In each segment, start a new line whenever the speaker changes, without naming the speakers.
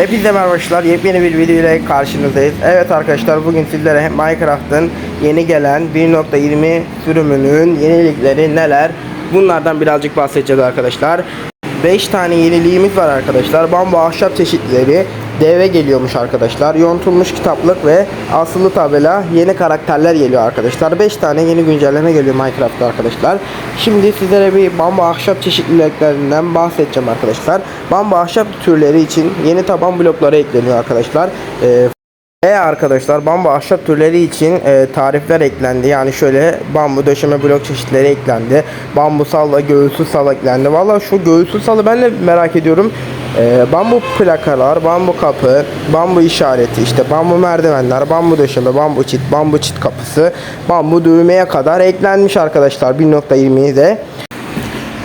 Hepinize merhaba arkadaşlar. Yepyeni bir video ile karşınızdayız. Evet arkadaşlar bugün sizlere Minecraft'ın yeni gelen 1.20 sürümünün yenilikleri neler? Bunlardan birazcık bahsedeceğiz arkadaşlar. 5 tane yeniliğimiz var arkadaşlar. Bambu ahşap çeşitleri deve geliyormuş arkadaşlar. Yontulmuş kitaplık ve asılı tabela yeni karakterler geliyor arkadaşlar. 5 tane yeni güncelleme geliyor Minecraft'ta arkadaşlar. Şimdi sizlere bir bambu ahşap çeşitliliklerinden bahsedeceğim arkadaşlar. Bambu ahşap türleri için yeni taban blokları ekleniyor arkadaşlar. Ee, ve arkadaşlar bambu ahşap türleri için e, tarifler eklendi. Yani şöyle bambu döşeme blok çeşitleri eklendi. Bambu salla, göğüsü sal eklendi. Valla şu göğüsü salı ben de merak ediyorum. E, bambu plakalar, bambu kapı, bambu işareti, işte bambu merdivenler, bambu döşeme, bambu çit, bambu çit kapısı, bambu düğmeye kadar eklenmiş arkadaşlar 1.20'de.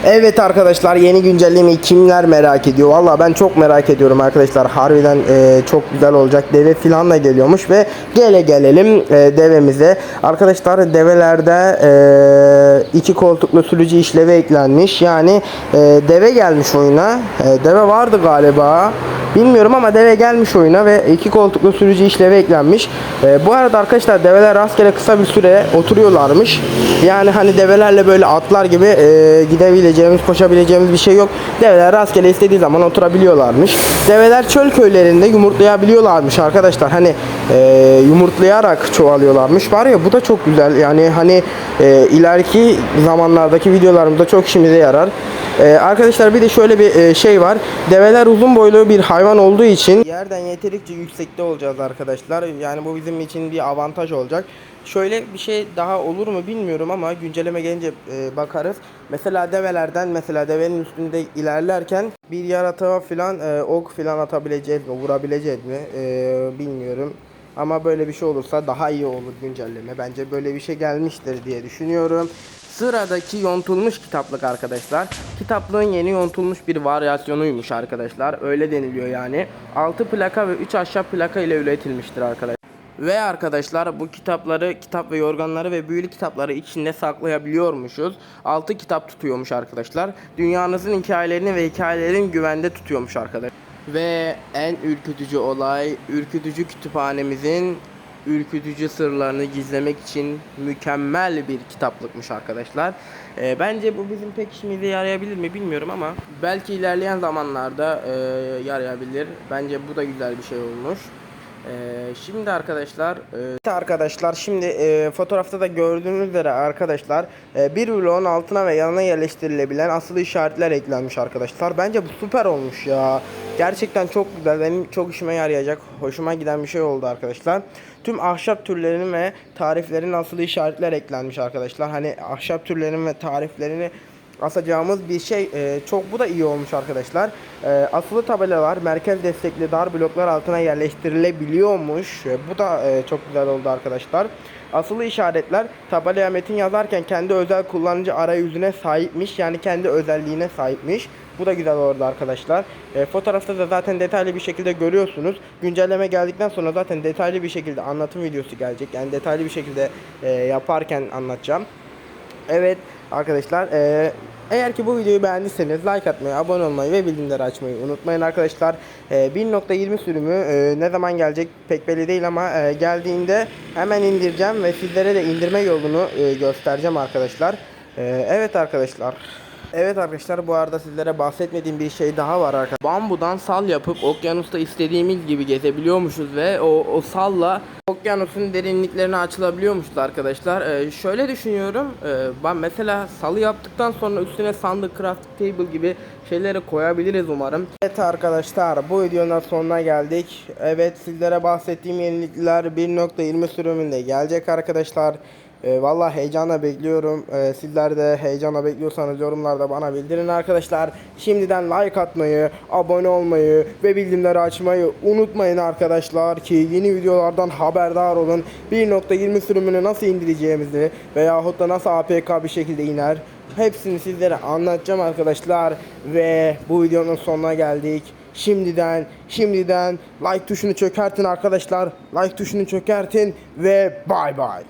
Evet arkadaşlar yeni güncellemeyi kimler merak ediyor? Valla ben çok merak ediyorum arkadaşlar. Harbiden e, çok güzel olacak. Deve filan da geliyormuş ve gele gelelim e, devemize. Arkadaşlar develerde e, iki koltuklu sürücü işlevi eklenmiş. Yani e, deve gelmiş oyuna. E, deve vardı galiba. Bilmiyorum ama deve gelmiş oyuna ve iki koltuklu sürücü işlevi eklenmiş. E, bu arada arkadaşlar develer rastgele kısa bir süre oturuyorlarmış. Yani hani develerle böyle atlar gibi e, gidebileceğimiz, koşabileceğimiz bir şey yok. Develer rastgele istediği zaman oturabiliyorlarmış. Develer çöl köylerinde yumurtlayabiliyorlarmış arkadaşlar. Hani e, yumurtlayarak çoğalıyorlarmış. Var ya bu da çok güzel. Yani hani e, ileriki zamanlardaki videolarımızda çok işimize yarar. E, arkadaşlar bir de şöyle bir e, şey var. Develer uzun boylu bir hayvan olduğu için yerden yeterince yüksekte olacağız arkadaşlar. Yani bu bizim için bir avantaj olacak. Şöyle bir şey daha olur mu bilmiyorum ama güncelleme gelince e, bakarız. Mesela develerden mesela devenin üstünde ilerlerken bir yaratığa filan e, ok filan atabileceğiz mi, vurabileceğiz mi e, bilmiyorum. Ama böyle bir şey olursa daha iyi olur güncelleme. Bence böyle bir şey gelmiştir diye düşünüyorum. Sıradaki yontulmuş kitaplık arkadaşlar. Kitaplığın yeni yontulmuş bir varyasyonuymuş arkadaşlar. Öyle deniliyor yani. 6 plaka ve 3 ahşap plaka ile üretilmiştir arkadaşlar. Ve arkadaşlar bu kitapları, kitap ve yorganları ve büyülü kitapları içinde saklayabiliyormuşuz. 6 kitap tutuyormuş arkadaşlar. Dünyanızın hikayelerini ve hikayelerin güvende tutuyormuş arkadaşlar. Ve en ürkütücü olay, ürkütücü kütüphanemizin ürkütücü sırlarını gizlemek için mükemmel bir kitaplıkmış arkadaşlar. Ee, bence bu bizim pek işimize yarayabilir mi bilmiyorum ama belki ilerleyen zamanlarda e, yarayabilir. Bence bu da güzel bir şey olmuş. Ee, şimdi arkadaşlar e, arkadaşlar şimdi e, fotoğrafta da gördüğünüz üzere arkadaşlar e, bir bloğun altına ve yanına yerleştirilebilen asılı işaretler eklenmiş arkadaşlar. Bence bu süper olmuş ya. Gerçekten çok güzel. Benim çok işime yarayacak. Hoşuma giden bir şey oldu arkadaşlar. Tüm ahşap türlerinin ve tariflerin asılı işaretler eklenmiş arkadaşlar. Hani ahşap türlerinin ve tariflerini asacağımız bir şey e, çok bu da iyi olmuş arkadaşlar. E, asılı tabelalar merkez destekli dar bloklar altına yerleştirilebiliyormuş. E, bu da e, çok güzel oldu arkadaşlar. Asılı işaretler tabelaya metin yazarken kendi özel kullanıcı arayüzüne sahipmiş. Yani kendi özelliğine sahipmiş. Bu da güzel oldu arkadaşlar. E, fotoğrafta da zaten detaylı bir şekilde görüyorsunuz. Güncelleme geldikten sonra zaten detaylı bir şekilde anlatım videosu gelecek. Yani detaylı bir şekilde e, yaparken anlatacağım. Evet arkadaşlar eee, eğer ki bu videoyu beğendiyseniz like atmayı, abone olmayı ve bildirimleri açmayı unutmayın arkadaşlar. Eee, 1.20 sürümü eee, ne zaman gelecek pek belli değil ama eee, geldiğinde hemen indireceğim ve sizlere de indirme yolunu eee, göstereceğim arkadaşlar. Eee, evet arkadaşlar. Evet arkadaşlar bu arada sizlere bahsetmediğim bir şey daha var arkadaşlar. Bambudan sal yapıp okyanusta istediğimiz gibi gezebiliyormuşuz ve o, o salla okyanusun derinliklerine açılabiliyormuşuz arkadaşlar. Ee, şöyle düşünüyorum. Ee, ben mesela salı yaptıktan sonra üstüne sandık, crafting table gibi şeyleri koyabiliriz umarım. Evet arkadaşlar bu videonun sonuna geldik. Evet sizlere bahsettiğim yenilikler 1.20 sürümünde gelecek arkadaşlar. E, Valla heyecanla bekliyorum. E, sizler de heyecanla bekliyorsanız yorumlarda bana bildirin arkadaşlar. Şimdiden like atmayı, abone olmayı ve bildirimleri açmayı unutmayın arkadaşlar ki yeni videolardan haberdar olun. 1.20 sürümünü nasıl indireceğimizi veyahut da nasıl APK bir şekilde iner. Hepsini sizlere anlatacağım arkadaşlar ve bu videonun sonuna geldik. Şimdiden şimdiden like tuşunu çökertin arkadaşlar. Like tuşunu çökertin ve bay bay.